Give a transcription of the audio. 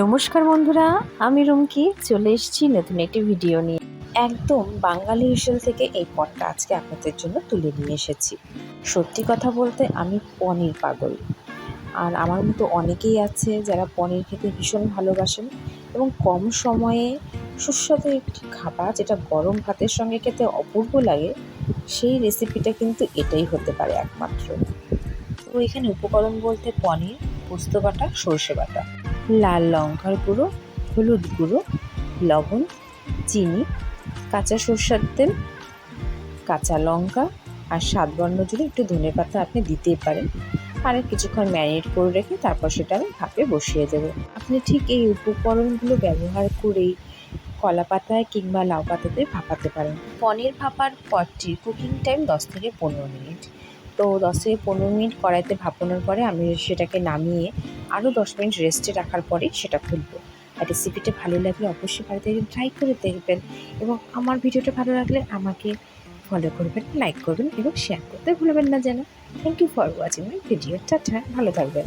নমস্কার বন্ধুরা, আমি রুমকি, চলে এসেছি নতুন একটি ভিডিও নিয়ে। একদম বাঙালি হিসেল থেকে এই পটটা আজকে আপনাদের জন্য তুলে নিয়ে এসেছি। সত্যি কথা বলতে আমি পনির পাগল। আর আমার মতো অনেকেই আছে যারা পনির খেতে ভীষণ ভালোবাসেন এবং কম সময়ে সুস্বাদু একটি খাবার যেটা গরম ভাতের সঙ্গে খেতে অপূর্ব লাগে, সেই রেসিপিটা কিন্তু এটাই হতে পারে একমাত্র। তো এখানে উপকরণ বলতে পনির, পোস্ত বাটা, সর্ষে বাটা। লাল লঙ্কার গুঁড়ো, হলুদ গুঁড়ো, লবণ, চিনি, কাঁচা সরষের তেল, কাঁচা লঙ্কা আর স্বাদ বর্ণ জুড়ে একটু ধনে পাতা আপনি দিতেই পারেন। আর কিছুক্ষণ ম্যারিনেট করে রেখে তারপর সেটা আমি ভাপে বসিয়ে দেবো। আপনি ঠিক এই উপকরণগুলো ব্যবহার করেই কলা পাতায় কিংবা লাউ পাতাতে ভাপাতে পারেন। পনির ভাপার পটটির কুকিং টাইম দশ থেকে পনেরো মিনিট। তো দশ থেকে পনেরো মিনিট কড়াইতে ভাপানোর পরে আমি সেটাকে নামিয়ে আরও দশ মিনিট রেস্টে রাখার পরে সেটা খুলবো। আর রেসিপিটা ভালো লাগলে অবশ্যই বাড়িতে ট্রাই করে দেখবেন এবং আমার ভিডিওটা ভালো লাগলে আমাকে ফলো করবেন লাইক করবেন এবং শেয়ার করতে ভুলবেন না যেন। Thank you for watching my video tata, ভালো থাকবেন।